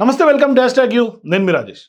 నమస్తే welcome dash tag you. నేను మీ Rajesh.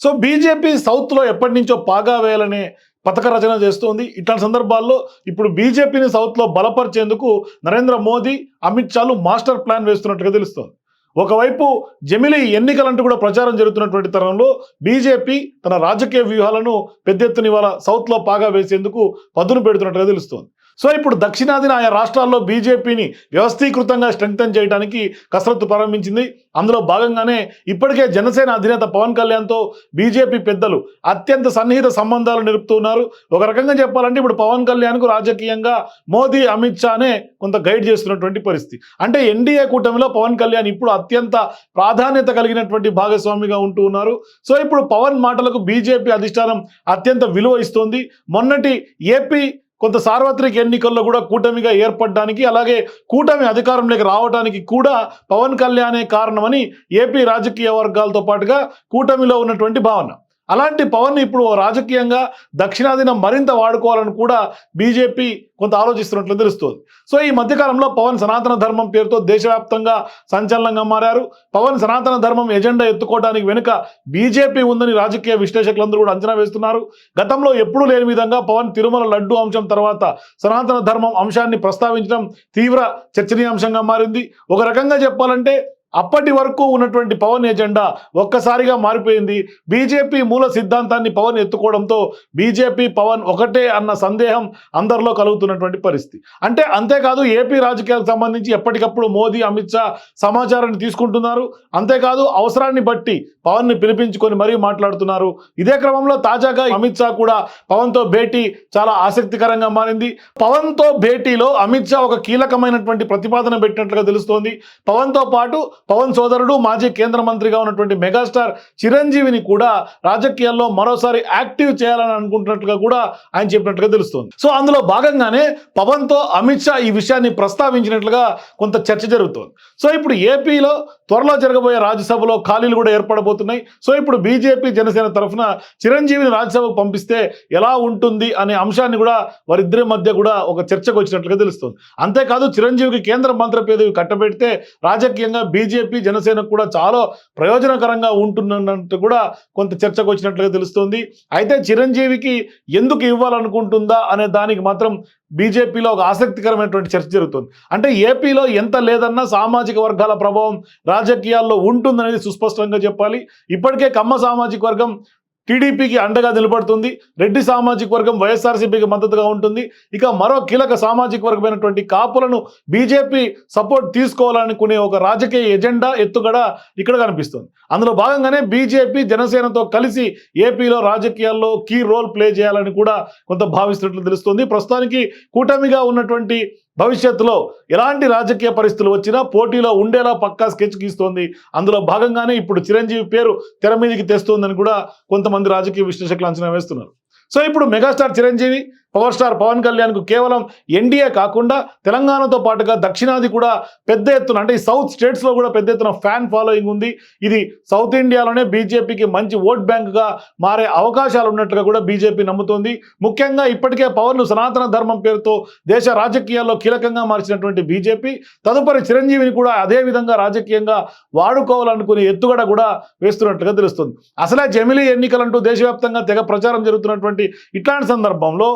So BJP సౌత్లో ఎప్పటి నుంచో పాగా వేయాలనే పథక రచన చేస్తోంది. ఇట్లాంటి సందర్భాల్లో ఇప్పుడు బీజేపీని సౌత్లో బలపరిచేందుకు నరేంద్ర మోదీ అమిత్ షాలు మాస్టర్ ప్లాన్ వేస్తున్నట్టుగా తెలుస్తోంది. ఒకవైపు జమిలి ఎన్నికలంటూ కూడా ప్రచారం జరుగుతున్నటువంటి తరుణంలో బీజేపీ తన రాజకీయ వ్యూహాలను పెద్ద ఎత్తున ఇవాళ సౌత్లో పాగా వేసేందుకు పదును పెడుతున్నట్టుగా తెలుస్తోంది. సో ఇప్పుడు దక్షిణాదిన ఆయా రాష్ట్రాల్లో బీజేపీని వ్యవస్థీకృతంగా స్ట్రెంగ్తన్ చేయడానికి కసరత్తు ప్రారంభించింది. అందులో భాగంగానే ఇప్పటికే జనసేన అధినేత పవన్ కళ్యాణ్తో బీజేపీ పెద్దలు అత్యంత సన్నిహిత సంబంధాలు నిలుపుతున్నారు ఒక రకంగా చెప్పాలంటే ఇప్పుడు పవన్ కళ్యాణ్కు రాజకీయంగా మోదీ అమిత్ షానే కొంత గైడ్ చేస్తున్నటువంటి పరిస్థితి. అంటే ఎన్డీఏ కూటమిలో పవన్ కళ్యాణ్ ఇప్పుడు అత్యంత ప్రాధాన్యత కలిగినటువంటి భాగస్వామిగా ఉంటూ ఉన్నారు. సో ఇప్పుడు పవన్ మాటలకు బీజేపీ అధిష్టానం అత్యంత విలువ ఇస్తోంది. మొన్నటి ఏపీ కొంత సార్వత్రిక ఎన్నికల్లో కూడా కూటమిగా ఏర్పడడానికి అలాగే కూటమి అధికారంలోకి రావడానికి కూడా పవన్ కళ్యాణే కారణమని ఏపీ రాజకీయ వర్గాలతో పాటుగా కూటమిలో ఉన్నటువంటి భావన. అలాంటి పవన్ ఇప్పుడు రాజకీయంగా దక్షిణాదిన మరింత వాడుకోవాలని కూడా బీజేపీ కొంత ఆలోచిస్తున్నట్లు తెలుస్తుంది. సో ఈ మధ్యకాలంలో పవన్ సనాతన ధర్మం పేరుతో దేశవ్యాప్తంగా సంచలనంగా మారారు. పవన్ సనాతన ధర్మం ఎజెండా ఎత్తుకోవడానికి వెనుక బీజేపీ ఉందని రాజకీయ విశ్లేషకులందరూ కూడా అంచనా వేస్తున్నారు. గతంలో ఎప్పుడూ లేని విధంగా పవన్ తిరుమల లడ్డు అంశం తర్వాత సనాతన ధర్మం అంశాన్ని ప్రస్తావించడం తీవ్ర చర్చనీయాంశంగా మారింది. ఒక రకంగా చెప్పాలంటే అప్పటి వరకు ఉన్నటువంటి పవన్ ఎజెండా ఒక్కసారిగా మారిపోయింది. బీజేపీ మూల సిద్ధాంతాన్ని పవన్ ఎత్తుకోవడంతో బీజేపీ పవన్ ఒకటే అన్న సందేహం అందరిలో కలుగుతున్నటువంటి పరిస్థితి. అంటే అంతేకాదు ఏపీ రాజకీయాలకు సంబంధించి ఎప్పటికప్పుడు మోదీ అమిత్ షా సమాచారాన్ని తీసుకుంటున్నారు. అంతేకాదు అవసరాన్ని బట్టి పవన్ని పిలిపించుకొని మరీ మాట్లాడుతున్నారు. ఇదే క్రమంలో తాజాగా అమిత్ షా కూడా పవన్తో భేటీ చాలా ఆసక్తికరంగా మారింది. పవన్తో భేటీలో అమిత్ షా ఒక కీలకమైనటువంటి ప్రతిపాదన పెట్టినట్లుగా తెలుస్తోంది. పవన్తో పాటు పవన్ సోదరుడు మాజీ కేంద్ర మంత్రిగా ఉన్నటువంటి మెగాస్టార్ చిరంజీవిని కూడా రాజకీయాల్లో మరోసారి యాక్టివ్ చేయాలని అనుకుంటున్నట్లుగా కూడా ఆయన చెప్పినట్టుగా తెలుస్తుంది. సో అందులో భాగంగానే పవన్తో అమిత్ షా ఈ విషయాన్ని ప్రస్తావించినట్లుగా కొంత చర్చ జరుగుతోంది. సో ఇప్పుడు ఏపీలో త్వరలో జరగబోయే రాజ్యసభలో ఖాళీలు కూడా ఏర్పడబోతున్నాయి. సో ఇప్పుడు బీజేపీ జనసేన తరఫున చిరంజీవిని రాజ్యసభకు పంపిస్తే ఎలా ఉంటుంది అనే అంశాన్ని కూడా వారిద్దరి మధ్య కూడా ఒక చర్చకు వచ్చినట్లుగా తెలుస్తుంది. అంతేకాదు చిరంజీవికి కేంద్ర మంత్రి పదవి కట్టబెడితే రాజకీయంగా బీజేపీ జనసేనకు కూడా చాలా ప్రయోజనకరంగా ఉంటున్నట్టు కూడా కొంత చర్చకు వచ్చినట్లుగా తెలుస్తుంది. అయితే చిరంజీవికి ఎందుకు ఇవ్వాలనుకుంటుందా అనే దానికి మాత్రం బీజేపీలో ఒక ఆసక్తికరమైనటువంటి చర్చ జరుగుతుంది. అంటే ఏపీలో ఎంత లేదన్నా సామాజిక వర్గాల ప్రభావం రాజకీయాల్లో ఉంటుందనేది సుస్పష్టంగా చెప్పాలి. ఇప్పటికే కమ్మ సామాజిక వర్గం టీడీపీకి అండగా నిలబడుతుంది. రెడ్డి సామాజిక వర్గం వైఎస్ఆర్సీపీకి మద్దతుగా ఉంటుంది. ఇక మరో కీలక సామాజిక వర్గమైనటువంటి కాపులను బీజేపీ సపోర్ట్ తీసుకోవాలనుకునే ఒక రాజకీయ ఎజెండా ఎత్తుగడ ఇక్కడ కనిపిస్తుంది. అందులో భాగంగానే బీజేపీ జనసేనతో కలిసి ఏపీలో రాజకీయాల్లో కీ రోల్ ప్లే చేయాలని కూడా కొంత భావిస్తున్నట్లు తెలుస్తుంది. ప్రస్తుతానికి కూటమిగా ఉన్నటువంటి భవిష్యత్తులో ఎలాంటి రాజకీయ పరిస్థితులు వచ్చినా పోటీలో ఉండేలా పక్కా స్కెచ్ గీస్తోంది. అందులో భాగంగానే ఇప్పుడు చిరంజీవి పేరు తెర మీదకి తెస్తోందని కూడా కొంతమంది రాజకీయ విశ్లేషకులు అంచనా వేస్తున్నారు. సో ఇప్పుడు megastar Chiranjeevi power star Pawan కళ్యాణ్కు కేవలం ఎన్డీఏ కాకుండా తెలంగాణతో పాటుగా దక్షిణాది కూడా పెద్ద ఎత్తున అంటే ఈ సౌత్ స్టేట్స్లో కూడా పెద్ద ఎత్తున ఫ్యాన్ ఫాలోయింగ్ ఉంది. ఇది సౌత్ ఇండియాలోనే బీజేపీకి మంచి ఓట్ బ్యాంక్గా మారే అవకాశాలు ఉన్నట్టుగా కూడా బీజేపీ నమ్ముతోంది. ముఖ్యంగా ఇప్పటికే పవన్ను సనాతన ధర్మం పేరుతో దేశ రాజకీయాల్లో కీలకంగా మార్చినటువంటి బీజేపీ తదుపరి చిరంజీవిని కూడా అదే విధంగా రాజకీయంగా వాడుకోవాలనుకునే ఎత్తుగడ కూడా వేస్తున్నట్లుగా తెలుస్తుంది. అసలే జమిలీ ఎన్నికలంటూ దేశవ్యాప్తంగా తెగ ప్రచారం జరుగుతున్నటువంటి ఇట్లాంటి సందర్భంలో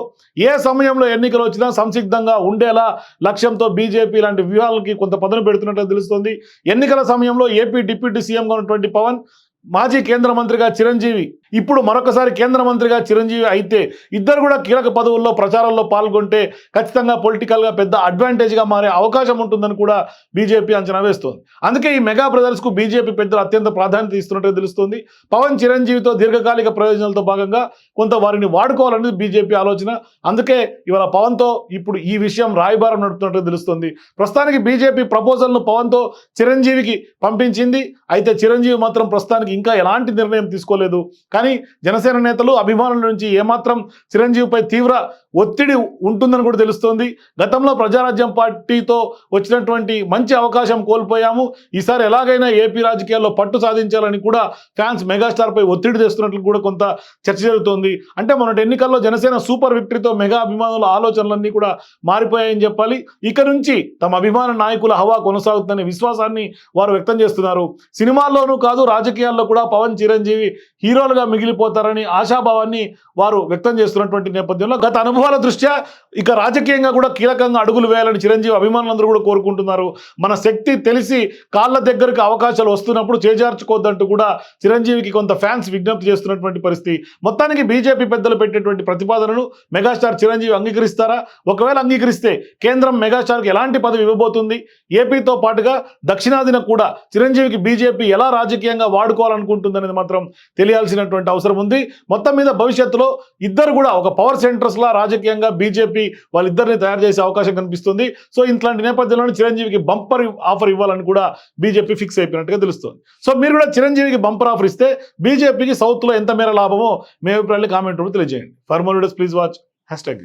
ఏ సమయంలో ఎన్నికలు వచ్చినా సంసిగ్ధంగా ఉండేలా లక్ష్యంతో బీజేపీ లాంటి వ్యూహాలకి కొంత పదను పెడుతున్నట్లు తెలుస్తుంది. ఎన్నికల సమయంలో ఏపీ డిప్యూటీ సీఎంగా ఉన్నటువంటి పవన్ మాజీ కేంద్ర మంత్రిగా చిరంజీవి ఇప్పుడు మరొకసారి కేంద్ర మంత్రిగా చిరంజీవి అయితే ఇద్దరు కూడా కీలక పదవుల్లో ప్రచారంలో పాల్గొంటే ఖచ్చితంగా పొలిటికల్గా పెద్ద అడ్వాంటేజ్గా మారే అవకాశం ఉంటుందని కూడా బీజేపీ అంచనా వేస్తోంది. అందుకే ఈ మెగా బ్రదర్స్కు బీజేపీ పెద్దలు అత్యంత ప్రాధాన్యత ఇస్తున్నట్టుగా తెలుస్తుంది. పవన్ చిరంజీవితో దీర్ఘకాలిక ప్రయోజనాలతో భాగంగా కొంత వారిని వాడుకోవాలనేది బీజేపీ ఆలోచన. అందుకే ఇవాళ పవన్తో ఇప్పుడు ఈ విషయం రాయబారం నడుపుతున్నట్టుగా తెలుస్తుంది. ప్రస్తుతానికి బీజేపీ ప్రపోజల్ను పవన్తో చిరంజీవికి పంపించింది. అయితే చిరంజీవి మాత్రం ప్రస్తుతానికి ఇంకా ఎలాంటి నిర్ణయం తీసుకోలేదు. కానీ జనసేన నేతలు అభిమానుల నుంచి ఏమాత్రం చిరంజీవిపై తీవ్ర ఒత్తిడి ఉంటుందని కూడా తెలుస్తోంది. గతంలో ప్రజారాజ్యం పార్టీతో వచ్చినటువంటి మంచి అవకాశం కోల్పోయాము. ఈసారి ఎలాగైనా ఏపీ రాజకీయాల్లో పట్టు సాధించాలని కూడా ఫ్యాన్స్ మెగాస్టార్ పై ఒత్తిడి తెస్తున్నట్లు కూడా కొంత చర్చ జరుగుతోంది. అంటే మొన్నటి ఎన్నికల్లో జనసేన సూపర్ విక్టరీతో మెగా అభిమానుల ఆలోచనలన్నీ కూడా మారిపోయాయని చెప్పాలి. ఇక నుంచి తమ అభిమాన నాయకుల హవా కొనసాగుతుందనే విశ్వాసాన్ని వారు వ్యక్తం చేస్తున్నారు. సినిమాల్లోనూ కాదు రాజకీయాల్లో కూడా పవన్ చిరంజీవి హీరోలుగా మిగిలిపోతారని ఆశాభావాన్ని వారు వ్యక్తం చేస్తున్నటువంటి నేపథ్యంలో గత అనుభవాల దృష్ట్యా ఇక రాజకీయంగా కూడా కీలకంగా అడుగులు వేయాలని చిరంజీవి అభిమానులందరూ కూడా కోరుకుంటున్నారు. మన శక్తి తెలిసి కాళ్ళ దగ్గరకు అవకాశాలు వస్తున్నప్పుడు చేజార్చుకోవద్దంటూ కూడా చిరంజీవికి కొంత ఫ్యాన్స్ విజ్ఞప్తి చేస్తున్నటువంటి పరిస్థితి. మొత్తానికి బీజేపీ పెద్దలు పెట్టేటువంటి ప్రతిపాదనలు మెగాస్టార్ చిరంజీవి అంగీకరిస్తారా? ఒకవేళ అంగీకరిస్తే కేంద్రం మెగాస్టార్కి ఎలాంటి పదవి ఇవ్వబోతుంది? ఏపీతో పాటుగా దక్షిణాదిన కూడా చిరంజీవికి బీజేపీ ఎలా రాజకీయంగా అనేది మాత్రం తెలియాల్సినటువంటి అవసరం ఉంది. మొత్తం మీద భవిష్యత్తులో ఇద్దరు కూడా ఒక పవర్ సెంటర్స్ లా రాజకీయంగా బీజేపీ వాళ్ళిద్దరిని తయారు చేసే అవకాశం కనిపిస్తుంది. సో ఇట్లాంటి నేపథ్యంలో చిరంజీవికి బంపర్ ఆఫర్ ఇవ్వాలని కూడా బీజేపీ ఫిక్స్ అయిపోయినట్టుగా తెలుస్తుంది. సో మీరు కూడా చిరంజీవికి బంపర్ ఆఫర్ ఇస్తే బీజేపీకి సౌత్లో ఎంత మేర లాభమో మీ అభిప్రాయాలు కామెంట్ రూపంలో తెలియజేయండి. For more videos please watch hashtag